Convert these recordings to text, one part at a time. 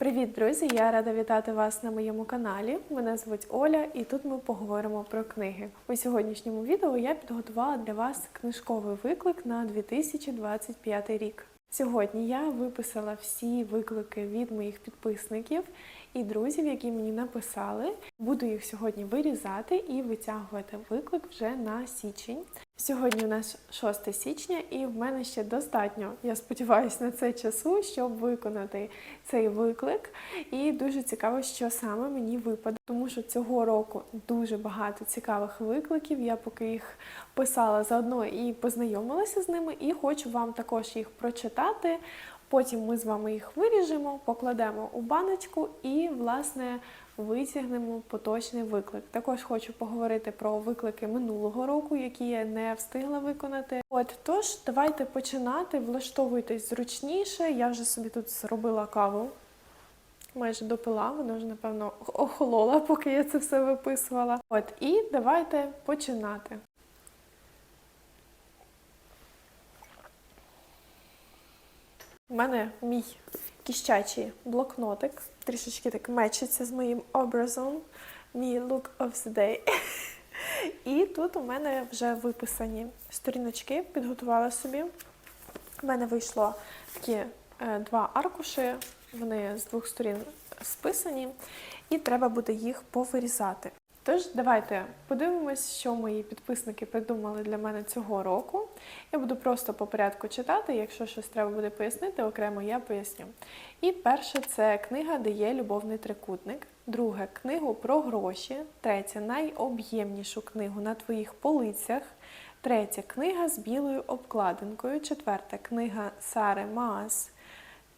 Привіт, друзі! Я рада вітати вас на моєму каналі. Мене звуть Оля, і тут ми поговоримо про книги. У сьогоднішньому відео я підготувала для вас книжковий виклик на 2025 рік. Сьогодні я виписала всі виклики від моїх підписників і друзів, які мені написали. Буду їх сьогодні вирізати і витягувати виклик вже на січень. Сьогодні у нас 6 січня, і в мене ще достатньо, я сподіваюся, на це часу, щоб виконати цей виклик. І дуже цікаво, що саме мені випаде, тому що цього року дуже багато цікавих викликів. Я поки їх писала заодно і познайомилася з ними, і хочу вам також їх прочитати. Потім ми з вами їх виріжемо, покладемо у баночку і, власне, витягнемо поточний виклик. Також хочу поговорити про виклики минулого року, які я не встигла виконати. От тож, давайте починати. Влаштовуйтесь зручніше. Я вже собі тут зробила каву. Майже допила, вона вже, напевно, охолола, поки я це все виписувала. От, і давайте починати. Мене мій кіщачий блокнотик трішечки так мечиться з моїм образом, мій look of the day. І тут у мене вже виписані сторіночки, підготувала собі. У мене вийшло такі е, два аркуші, вони з двох сторін списані, і треба буде їх повирізати. Тож, давайте подивимось, що мої підписники придумали для мене цього року. Я буду просто по порядку читати, якщо щось треба буде пояснити, окремо я поясню. І перше це книга, де є любовний трикутник. Друге книгу про гроші. Третє найоб'ємнішу книгу на твоїх полицях. Третя книга з білою обкладинкою. Четверта книга Сари Маас.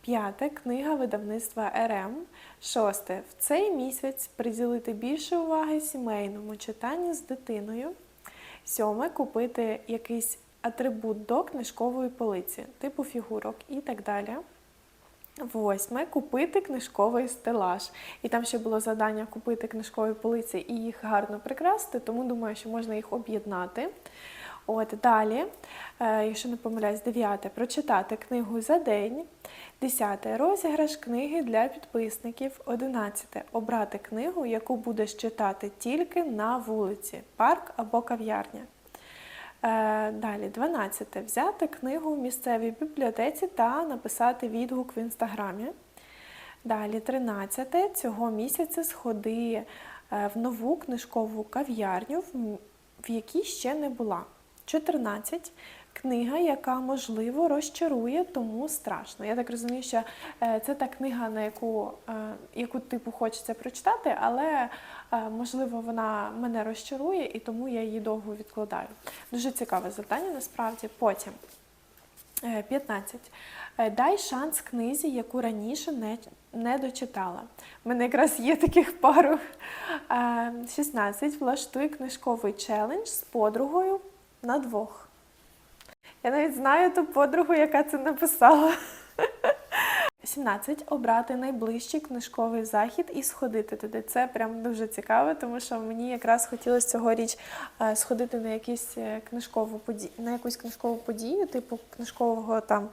П'яте книга видавництва РМ. Шосте. В цей місяць приділити більше уваги сімейному читанню з дитиною. Сьоме купити якийсь атрибут до книжкової полиці, типу фігурок і так далі. Восьме купити книжковий стелаж. І там ще було завдання купити книжкові полиці і їх гарно прикрасити, тому думаю, що можна їх об'єднати. От далі, е, якщо не помиляюсь, дев'яте прочитати книгу за день. Десяте розіграш книги для підписників. Одинадцяте обрати книгу, яку будеш читати тільки на вулиці, парк або кав'ярня. Е, Далі, 12. Взяти книгу в місцевій бібліотеці та написати відгук в інстаграмі. Далі, 13. Цього місяця сходи е, в нову книжкову кав'ярню, в якій ще не була. 14. Книга, яка можливо розчарує, тому страшно. Я так розумію, що е, це та книга, на яку, е, яку типу хочеться прочитати, але е, можливо вона мене розчарує і тому я її довго відкладаю. Дуже цікаве завдання насправді. Потім е, 15. Е, Дай шанс книзі, яку раніше не, не дочитала. У мене якраз є таких пару. Е, 16. Влаштуй книжковий челендж з подругою на двох. Я навіть знаю ту подругу, яка це написала. 17. Обрати найближчий книжковий захід і сходити туди. Це прям дуже цікаво, тому що мені якраз хотілося цьогоріч е, сходити на якісь е, книжкову подію, на якусь книжкову подію, типу книжкового там,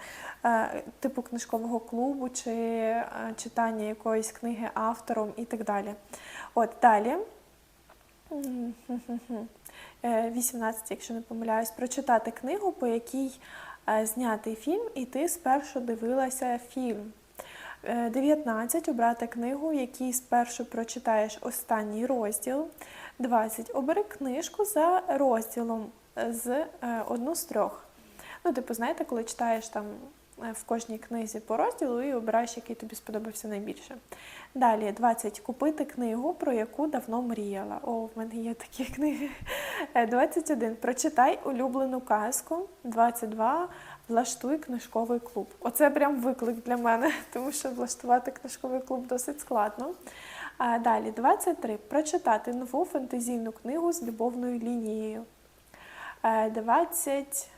е, типу книжкового клубу чи читання якоїсь книги автором і так далі. От далі. Е, 18, якщо не помиляюсь, прочитати книгу, по якій е, знятий фільм, і ти спершу дивилася фільм. Е, 19. Обрати книгу, в якій спершу прочитаєш останній розділ. 20. Обери книжку за розділом е, з е, одну з трьох. Ну, типу, знаєте, коли читаєш там е, Е, в кожній книзі по розділу і обираєш, який тобі сподобався найбільше. Далі, 20. Купити книгу, про яку давно мріяла. О, в мене є такі книги. Е, 21. Прочитай улюблену казку. 22. Влаштуй книжковий клуб. Оце прям виклик для мене, тому що влаштувати книжковий клуб досить складно. А Далі, 23. Прочитати нову фентезійну книгу з любовною лінією. Е, 20.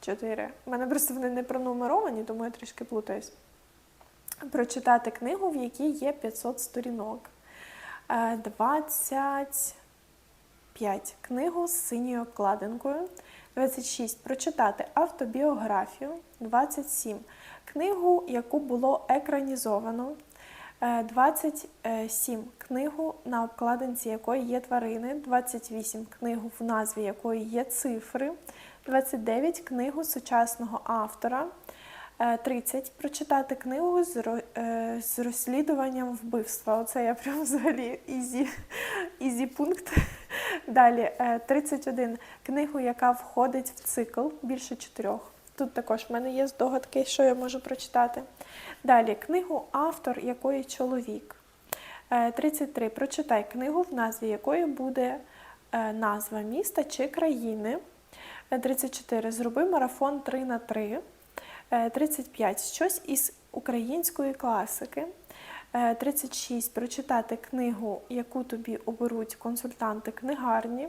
Чотири. У мене просто вони не пронумеровані, тому я трішки плутаюсь. Прочитати книгу, в якій є 500 сторінок. Е, 25 книгу з синьою обкладинкою. 26. Прочитати автобіографію. 27. Книгу, яку було екранізовано. Е, 27 книгу, на обкладинці якої є тварини, 28 книгу, в назві якої є цифри. 29 книгу сучасного автора, е, 30 прочитати книгу з, е, з розслідуванням вбивства. Оце я прям взагалі ізі, ізі пункт. Далі е, 31 книгу, яка входить в цикл більше чотирьох. Тут також в мене є здогадки, що я можу прочитати. Далі книгу автор якої чоловік. Е, 33. Прочитай книгу, в назві якої буде е, назва міста чи країни. Е, 34. Зроби марафон 3 на 3. Е, 35. Щось із української класики. Е, 36. Прочитати книгу, яку тобі оберуть консультанти книгарні.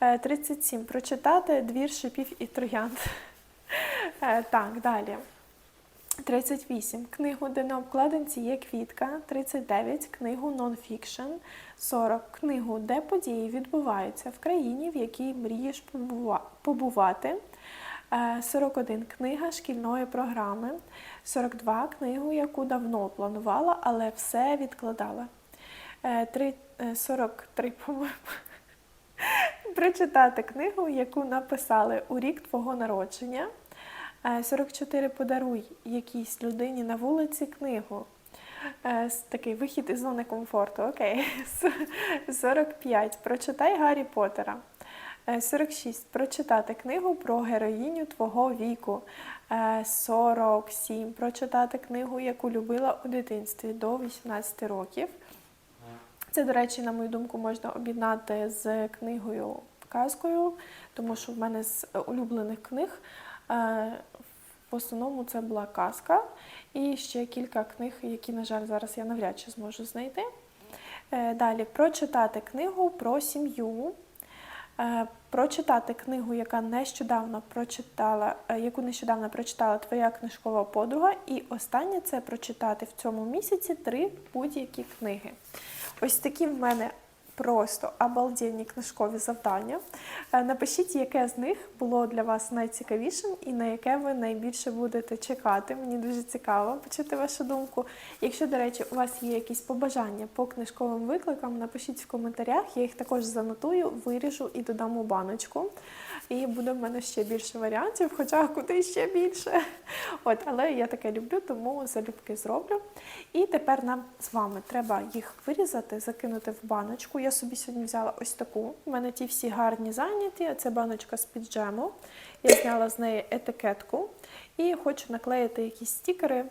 Е, 37. Прочитати двір шипів і троянд. Е, Так, далі. 38. Книгу, де на обкладинці є квітка. 39. Книгу нонфікшн. 40. Книгу, де події відбуваються в країні, в якій мрієш побувати. Е, 41. Книга шкільної програми. 42. Книгу, яку давно планувала, але все відкладала. Е, три- е, 43, по-моєму. Прочитати книгу, яку написали у рік твого народження. Е, 44 подаруй якійсь людині на вулиці книгу. Е, Такий вихід із зони комфорту. Окей. 45. Прочитай Гаррі Поттера. Е, 46. Прочитати книгу про героїню твого віку. Е, 47. Прочитати книгу, яку любила у дитинстві до 18 років. Це, до речі, на мою думку, можна об'єднати з книгою казкою, тому що в мене з е, улюблених книг е, в основному це була казка, і ще кілька книг, які, на жаль, зараз я навряд чи зможу знайти. Е, Далі прочитати книгу про сім'ю. Е, Прочитати книгу, яка нещодавно прочитала, е, яку нещодавно прочитала твоя книжкова подруга. І останнє це прочитати в цьому місяці три будь-які книги. Ось такі в мене просто обалденні книжкові завдання. Е, Напишіть, яке з них було для вас найцікавішим і на яке ви найбільше будете чекати. Мені дуже цікаво почути вашу думку. Якщо, до речі, у вас є якісь побажання по книжковим викликам, напишіть в коментарях, я їх також занотую, виріжу і додам у баночку. І буде в мене ще більше варіантів, хоча куди ще більше. От, але я таке люблю, тому залюбки зроблю. І тепер нам з вами треба їх вирізати, закинути в баночку. Я собі сьогодні взяла ось таку. У мене ті всі гарні зайняті. Це баночка з-під джему. Я зняла з неї етикетку і хочу наклеїти якісь стікери,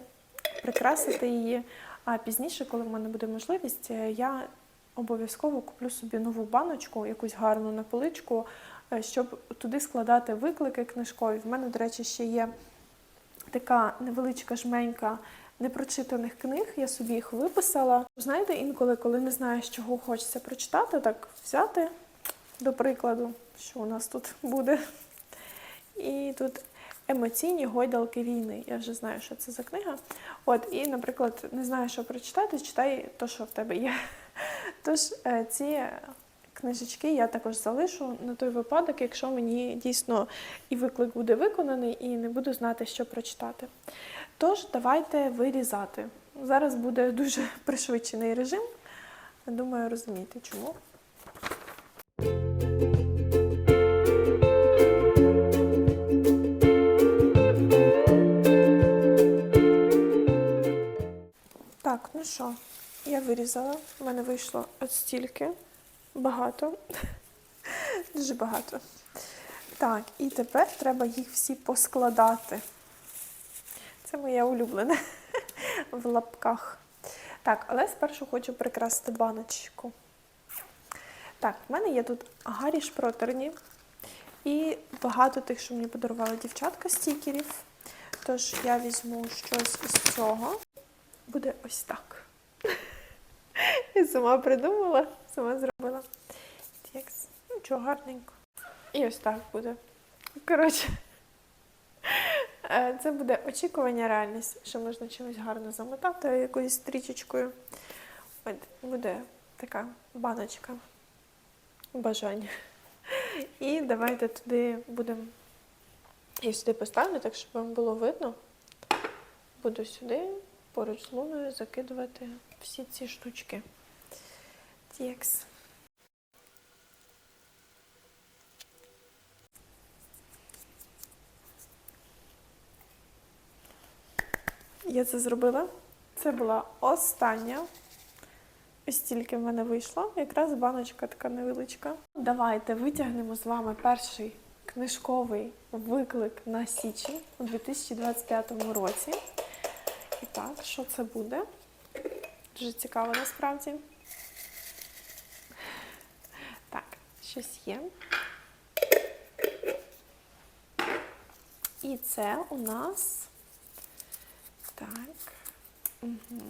прикрасити її. А пізніше, коли в мене буде можливість, е, я обов'язково куплю собі нову баночку, якусь гарну на поличку, е, щоб туди складати виклики книжкові. В мене, до речі, ще є така невеличка жменька непрочитаних книг, я собі їх виписала. Знаєте, інколи, коли не знаєш, чого хочеться прочитати, так взяти, до прикладу, що у нас тут буде. І тут емоційні гойдалки війни. Я вже знаю, що це за книга. От, і, наприклад, не знаю, що прочитати, читай то, що в тебе є. Тож е, ці книжечки я також залишу на той випадок, якщо мені дійсно і виклик буде виконаний, і не буду знати, що прочитати. Тож, давайте вирізати. Зараз буде дуже пришвидшений режим. Думаю, розумієте чому. Так, ну що, я вирізала. У мене вийшло от стільки. Багато. Дуже багато. Так, і тепер треба їх всі поскладати. Це моє улюблене в лапках. Так, але спершу хочу прикрасити баночку. Так, в мене є тут гарі шпротерні і багато тих, що мені подарувала дівчатка стікерів. Тож я візьму щось із цього. Буде ось так. Я сама придумала, сама зробила. Текст. Нічого гарненько. І ось так буде. Коротше, е, це буде очікування реальність, що можна чимось гарно замотати якоюсь стрічечкою. От буде така баночка бажань. І давайте туди будемо. Я сюди поставлю, так щоб вам було видно. Буду сюди поруч з луною закидувати всі ці штучки. Текс. Я це зробила. Це була остання. Ось тільки в мене вийшло. Якраз баночка така невеличка. Давайте витягнемо з вами перший книжковий виклик на січень у 2025 році. І так, що це буде? Дуже цікаво насправді. Так, щось є. І це у нас так. Угу.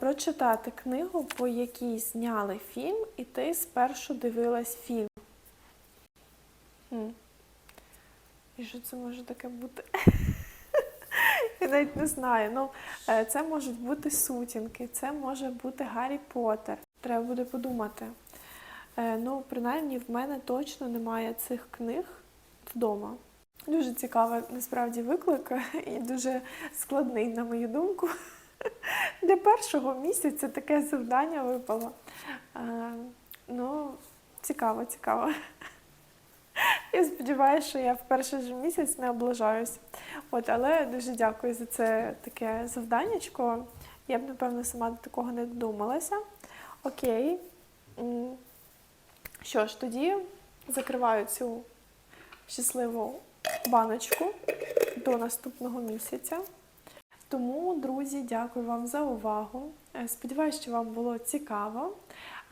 Прочитати книгу, по якій зняли фільм, і ти спершу дивилась фільм. І що це може таке бути? Я навіть не знаю. Ну, е, це можуть бути сутінки, це може бути Гаррі Поттер. Треба буде подумати. Е, Ну, принаймні, в мене точно немає цих книг вдома. Дуже цікавий насправді виклик і дуже складний, на мою думку. Для першого місяця таке завдання випало. Е, Ну, цікаво, цікаво. Я сподіваюся, що я в перший же місяць не облажаюсь. От, але дуже дякую за це таке завданнячко. Я б, напевно, сама до такого не додумалася. Окей. Що ж, тоді закриваю цю щасливу баночку до наступного місяця. Тому, друзі, дякую вам за увагу. Е, Сподіваюсь, що вам було цікаво.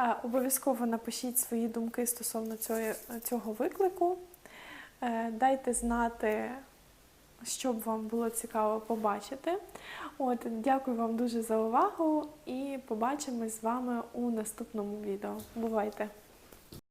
Е, Обов'язково напишіть свої думки стосовно цього, цього виклику. Е, Дайте знати, що б вам було цікаво побачити. От, дякую вам дуже за увагу і побачимось з вами у наступному відео. Бувайте!